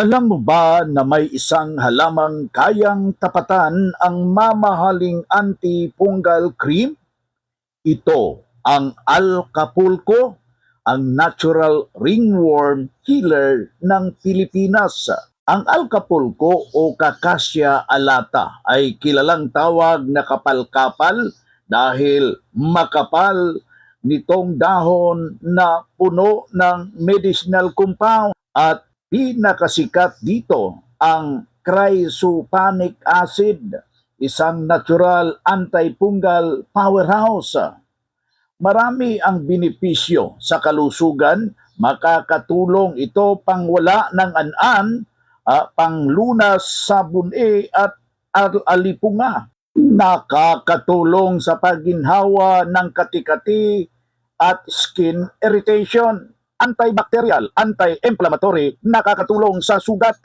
Alam mo ba na may isang halamang kayang tapatan ang mamahaling antifungal cream? Ito ang Alcapulco, ang natural ringworm healer ng Pilipinas. Ang Alcapulco o Cacassia alata ay kilalang tawag na kapal-kapal dahil makapal nitong dahon na puno ng medicinal compound at pinakasikat dito ang chrysopanic acid, isang natural antifungal powerhouse. Marami ang benepisyo sa kalusugan, makakatulong ito pangwala ng anan, ah, panglunas sa bune at al- alipunga. Nakakatulong sa pagginhawa ng katikati at skin irritation antibacterial, anti-inflammatory, nakakatulong sa sugat.